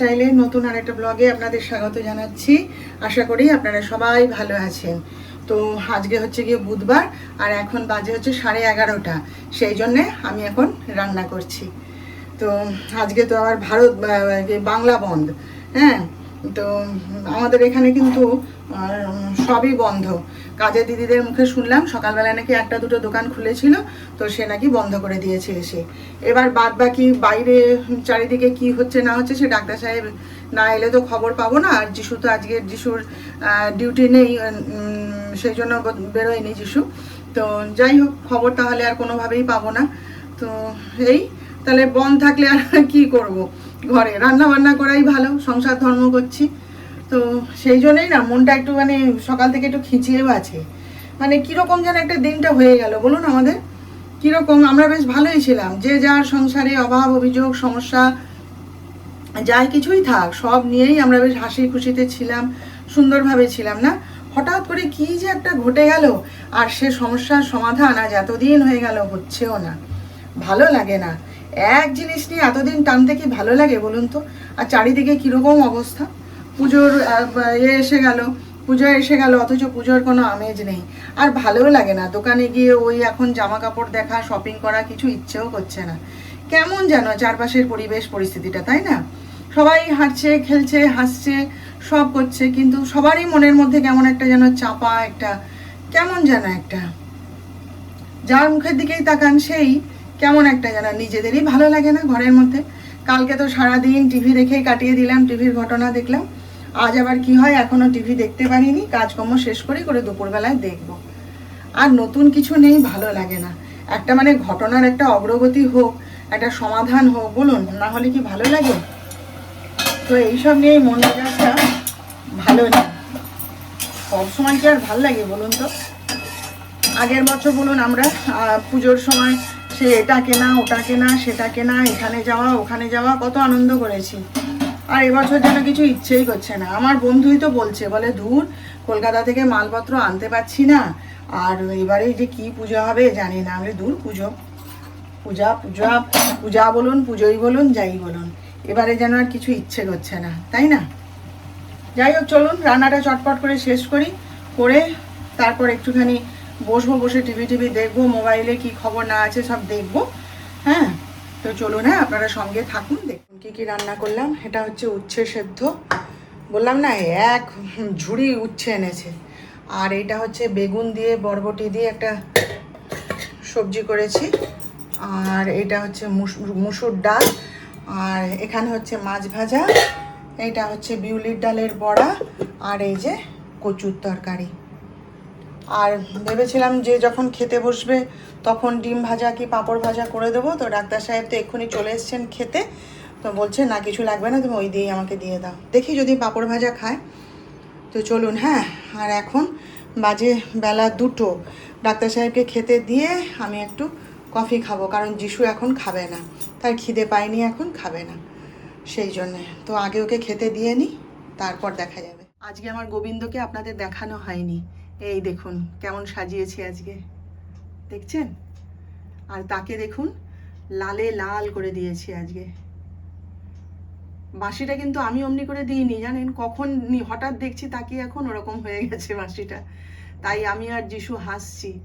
লাইফস্টাইলের নতুন আর একটা ব্লগে আপনাদের স্বাগত জানাচ্ছি। আশা করি আপনারা সবাই ভালো আছেন। তো আজকে হচ্ছে গিয়ে বুধবার, আর এখন বাজে হচ্ছে সাড়ে এগারোটা। সেই জন্যে আমি এখন রান্না করছি। তো আজকে তো আবার ভারত বাংলা বন্ধ। হ্যাঁ? তো আমাদের এখানে কিন্তু সবই বন্ধ। কাজের দিদিদের মুখে শুনলাম সকালবেলা নাকি একটা দুটো দোকান খুলেছিল, তো সে নাকি বন্ধ করে দিয়েছে এসে। এবার বাদ বাকি বাইরে, চারিদিকে কি হচ্ছে না হচ্ছে সে ডাক্তার সাহেব না এলে তো খবর পাবো না। আর যিশু তো আজকে, যিশুর ডিউটি নেই সেই জন্য বেরোয়নি যিশু। তো যাই হোক, খবর তাহলে আর কোনোভাবেই পাবো না। তো এই, তাহলে বন্ধ থাকলে আর কি করব? ঘরে রান্না বান্না করাই ভালো, সংসার ধর্ম করছি। তো সেই জন্যই না মনটা একটু মানে সকাল থেকে একটু খিচিয়েও আছে। মানে কীরকম যেন একটা দিনটা হয়ে গেল, বলুন আমাদের। কীরকম আমরা বেশ ভালোই ছিলাম, যে যার সংসারে অভাব, অভিযোগ, সমস্যা, যাই কিছুই থাক, সব নিয়েই আমরা বেশ হাসি খুশিতে ছিলাম, সুন্দরভাবে ছিলাম না? হঠাৎ করে কি যে একটা ঘটে গেল, আর সে সমস্যার সমাধান আজ এতদিন হয়ে গেল, হচ্ছেও না। ভালো লাগে না। এক জিনিস নিয়ে এতদিন টানতে কি ভালো লাগে বলুন তো? আর চারিদিকে কীরকম অবস্থা? পুজোর ইয়ে এসে গেল, পুজো এসে গেল, অথচ পুজোর কোনো আমেজ নেই। আর ভালোও লাগে না, দোকানে গিয়ে ওই এখন জামা কাপড় দেখা শপিং করা কিছু ইচ্ছেও করছে না। কেমন যেন চারপাশের পরিবেশ, পরিস্থিতিটা, তাই না? সবাই হাঁটছে, খেলছে, হাসছে, সব করছে, কিন্তু সবারই মনের মধ্যে কেমন একটা যেন চাপা একটা, কেমন যেন একটা। যার মুখের দিকেই তাকান সেই কেমন একটা যেন, নিজেদেরই ভালো লাগে না ঘরের মধ্যে। কালকে তো সারাদিন টিভি দেখেই কাটিয়ে দিলাম টিভির ঘটনা দেখলাম। আজ আবার কি হয়, এখনও টিভি দেখতে পারিনি। কাজকর্ম শেষ করে করে দুপুরবেলায় দেখব। আর নতুন কিছু নেই, ভালো লাগে না। একটা মানে ঘটনার একটা অগ্রগতি হোক, একটা সমাধান হোক, বলুন, না হলে কি ভালো লাগে? তো এইসব নিয়ে মন মেজাজটা ভালো নেই সবসময় কি আর ভালো লাগে বলুন তো? আগের বছর বলুন আমরা পুজোর সময় সে এটা কেনা, ওটা কেনা, সেটা কেনা, এখানে যাওয়া, ওখানে যাওয়া, কত আনন্দ করেছি। আর এবছর যেন কিছু ইচ্ছেই করছে না। আমার বন্ধুই তো বলছে, বলে দূর কলকাতা থেকে মালপত্র আনতে পারছি না। আর এবারে যে কি পুজো হবে জানি না। আমি দূর পুজো। পূজা পূজা পূজা বলুন, পুজোই বলুন, যাই বলুন। এবারে যেন আর কিছু ইচ্ছে করছে না, তাই না? যাই হোক, চলুন, রান্নাটা চটপট করে শেষ করি, করে তারপর একটুখানি বসবো, বসে টিভি টিভি দেখব, মোবাইলে কি খবর না আছে সব দেখব। হ্যাঁ তো চলুন হ্যাঁ আপনারা সঙ্গে থাকুন, দেখুন কি কি রান্না করলাম। এটা হচ্ছে উচ্ছে সেদ্ধ। বললাম না, এক ঝুড়ি উচ্ছে এনেছে। আর এটা হচ্ছে বেগুন দিয়ে, বরবটি দিয়ে একটা সবজি করেছি। আর এটা হচ্ছে মুস- মুসুর ডাল। আর এখানে হচ্ছে মাছ ভাজা। এটা হচ্ছে বিউলির ডালের বড়া। আর এই যে কচুর তরকারি। আর ভেবেছিলাম যে যখন খেতে বসবে তখন ডিম ভাজা কি পাঁপড় ভাজা করে দেবো। তো ডাক্তার সাহেব তো এক্ষুনি চলে এসছেন খেতে। তো বলছে, না, কিছু লাগবে না, তুমি ওই দিয়েই আমাকে দিয়ে দাও। দেখি যদি পাঁপড় ভাজা খায়। তো চলুন হ্যাঁ আর এখন বাজে বেলা দুটো। ডাক্তার সাহেবকে খেতে দিয়ে আমি একটু কফি খাব, কারণ যিশু এখন খাবে না। তার খিদে পায়নি, এখন খাবে না। সেই জন্যে। তো আগে ওকে খেতে দিয়ে নিই তারপর দেখা যাবে। আজকে আমার গোবিন্দকে আপনাদের দেখানো হয়নি। এই দেখুন, কেমন সাজিয়েছি আজকে। দেখছেন? আর তাকে দেখুন, লালে লাল করে দিয়েছি আজকে। বাঁশিটা কিন্তু আমি অমনি করে দিইনি, জানেন? কখন হঠাৎ দেখছি তাকে এখন ওরকম হয়ে গেছে বাঁশিটা। তাই আমি আর যিশু হাসছি।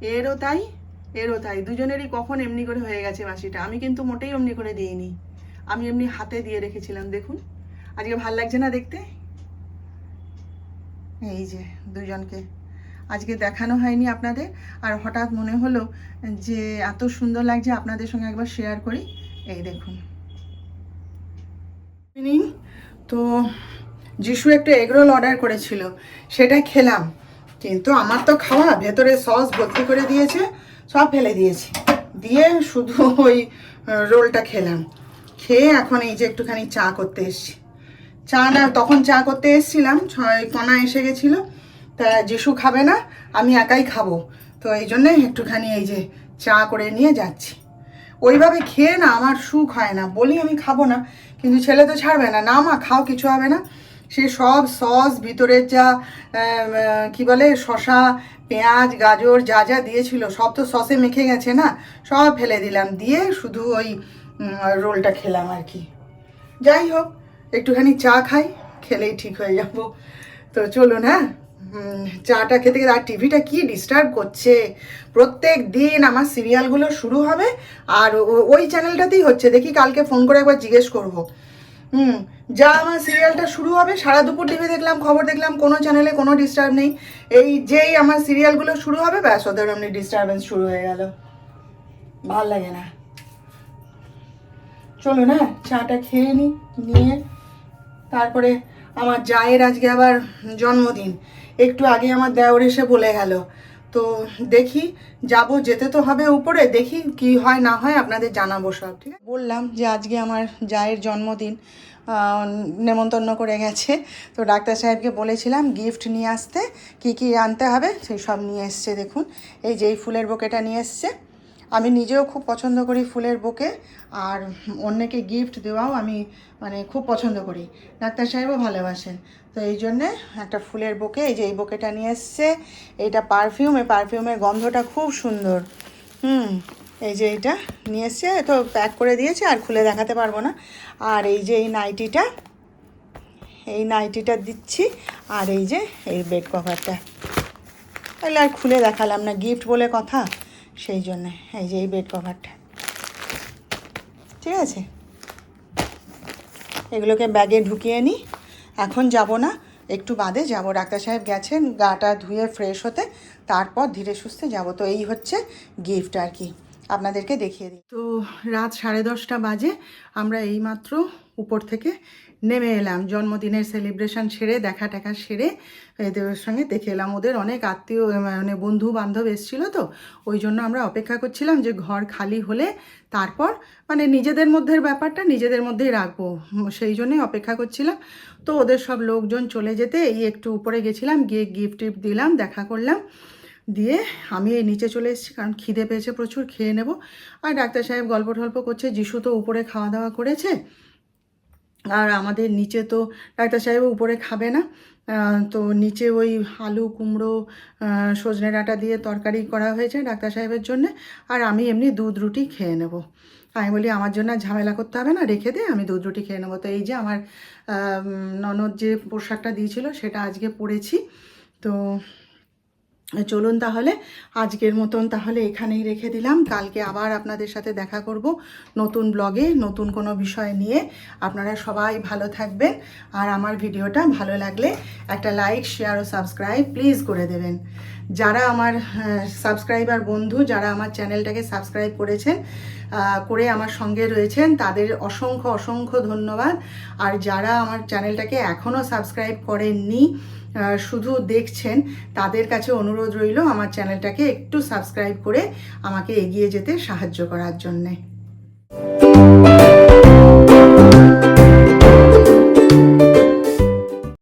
এরও তাই এরও তাই। দুজনেরই কখন এমনি করে হয়ে গেছে বাঁশিটা। আমি কিন্তু মোটেই অমনি করে দিইনি। আমি এমনি হাতে দিয়ে রেখেছিলাম, দেখুন। আজকে ভালো লাগছে না দেখতে? এই যে দুজনকে। আজকে দেখানো হয়নি আপনাদের। আর হঠাৎ মনে হলো যে এত সুন্দর লাগছে আপনাদের সঙ্গে একবার শেয়ার করি। এই দেখুন। তো যিশু একটু এগরোল অর্ডার করেছিল, সেটা খেলাম। কিন্তু আমার তো খাওয়া, ভেতরে সস ভর্তি করে দিয়েছে, সব ফেলে দিয়েছি। দিয়ে শুধু ওই রোলটা খেলাম। খেয়ে এখন এই যে একটুখানি চা করতে এসছি। চা না, তখন চা করতে এসেছিলাম, ছয় কণা এসে গেছিল। তা যিশু খাবে না, আমি একাই খাব। তো এই জন্যে একটুখানি এই যে চা করে নিয়ে যাচ্ছি। ওইভাবে খেয়ে না আমার সুখ হয় না, বলি আমি খাব না, কিন্তু ছেলে তো ছাড়বে না। না মা, খাও, কিছু হবে না। সে সব সস, ভিতরের যা কি বলে শশা পেঁয়াজ, গাজর, যা যা দিয়েছিল, সব তো সসে মেখে গেছে না, সব ফেলে দিলাম। দিয়ে শুধু ওই রোলটা খেলাম আর কি। যাই হোক একটুখানি চা খাই, খেলেই ঠিক হয়ে যাব। তো চলুন হ্যাঁ? চাটা খেতে খেতে আর টিভিটা কি ডিস্টার্ব করছে? প্রত্যেক দিন আমার সিরিয়ালগুলো শুরু হবে আর ওই চ্যানেলটাতেই হচ্ছে। দেখি কালকে ফোন করে একবার জিজ্ঞেস করব। হুম, যা আমার সিরিয়ালটা শুরু হবে, সারা দুপুর টিভি দেখলাম, খবর দেখলাম, কোনো চ্যানেলে কোনো ডিস্টার্ব নেই। এই যেই আমার সিরিয়ালগুলো শুরু হবে, ব্যাস, ওদের এমনি ডিস্টারবেন্স শুরু হয়ে গেল। ভালো লাগে না। চলো না চাটা খেয়ে নি, নিয়ে তারপরে আমার জায়ের আজকে আবার জন্মদিন। একটু আগে আমার দেওর এসে বলে গেল। তো দেখি, যাব, যেতে তো হবে উপরে, দেখি কি হয়, না হয় আপনাদের জানাব সব, ঠিক আছে? বললাম যে আজকে আমার জায়ের জন্মদিন নেমন্তন্ন করে গেছে। তো ডাক্তার সাহেবকে বলেছিলাম গিফট নিয়ে আসতে, কি কি আনতে হবে, সেই সব নিয়ে এসছে, দেখুন। এই যে এই ফুলের বোকেটা নিয়ে এসছে। আমি নিজেও খুব পছন্দ করি ফুলের বুকে, আর অন্যকে গিফট দেওয়াও আমি মানে খুব পছন্দ করি। ডাক্তার সাহেবও ভালোবাসেন। তো এই জন্যে একটা ফুলের বুকে, এই যে এই বুকেটা নিয়ে এসছে, এইটা পারফিউম এই পারফিউমের গন্ধটা খুব সুন্দর। হুম, এই যে এইটা নিয়ে এসছে তো প্যাক করে দিয়েছে, আর খুলে দেখাতে পারব না। আর এই যে এই নাইটিটা এই নাইটিটা দিচ্ছি, আর এই যে এই বেড কভারটা তাহলে আর খুলে দেখালাম না গিফট বলে কথা। সেই জন্যে, এই যে এই বেড কভারটা ঠিক আছে? এগুলোকে ব্যাগে ঢুকিয়ে নিই এখন যাব না, একটু বাদে যাব। ডাক্তার সাহেব গেছেন, গাটা ধুয়ে ফ্রেশ হতে, তারপর ধীরে সুস্থে যাব। তো এই হচ্ছে গিফট আর কি। আপনাদেরকে দেখিয়ে দিই। তো রাত সাড়ে দশটা বাজে, আমরা এইমাত্র উপর থেকে নেমে এলাম। জন্মদিনের সেলিব্রেশন সেরে, দেখা টেকা সেরে এদের সঙ্গে দেখে এলাম। ওদের অনেক আত্মীয় মানে বন্ধু বান্ধব এসেছিল তো, ওই জন্য আমরা অপেক্ষা করছিলাম যে ঘর খালি হলে তারপর মানে নিজেদের মধ্যের ব্যাপারটা নিজেদের মধ্যেই রাখব সেই জন্যই অপেক্ষা করছিলাম। তো ওদের সব লোকজন চলে যেতে এই একটু উপরে গেছিলাম, গিয়ে গিফট টিফট দিলাম, দেখা করলাম। দিয়ে আমি এই নিচে চলে এসেছি, কারণ খিদে পেয়েছে প্রচুর, খেয়ে নেব। আর ডাক্তার সাহেব গল্প টল্প করছে, যিশু তো উপরে খাওয়া দাওয়া করেছে। আর আমাদের নিচে তো ডাক্তার সাহেব উপরে খাবে না। তো নিচে ওই আলু, কুমড়ো সজনে ডাঁটা দিয়ে তরকারি করা হয়েছে ডাক্তার সাহেবের জন্য। আর আমি এমনি দুধ রুটি খেয়ে নেব। আমি বলি, আমার জন্য ঝামেলা করতে হবে না, রেখে দে, আমি দুধ রুটি খেয়ে নেব। তো এই যে আমার ননদ যে পোশাকটা দিয়েছিল, সেটা আজকে পরেছি। তো চলুন তাহলে, আজকের মতন তাহলে এখানেই রেখে দিলাম। কালকে আবার আপনাদের সাথে দেখা করব নতুন ব্লগে, নতুন কোনো বিষয় নিয়ে। আপনারা সবাই ভালো থাকবেন। আর আমার ভিডিওটা ভালো লাগলে একটা লাইক, শেয়ার ও সাবস্ক্রাইব প্লিজ করে দেবেন। যারা আমার সাবস্ক্রাইবার বন্ধু, যারা আমার চ্যানেলটাকে সাবস্ক্রাইব করেছেন করে আমার সঙ্গে রয়েছেন, তাদের অসংখ্য অসংখ্য ধন্যবাদ। আর যারা আমার চ্যানেলটাকে এখনও সাবস্ক্রাইব করেননি শুধু দেখছেন, তাদের কাছে অনুরোধ রইল আমার চ্যানেলটাকে একটু সাবস্ক্রাইব করে আমাকে এগিয়ে যেতে সাহায্য করার জন্যে।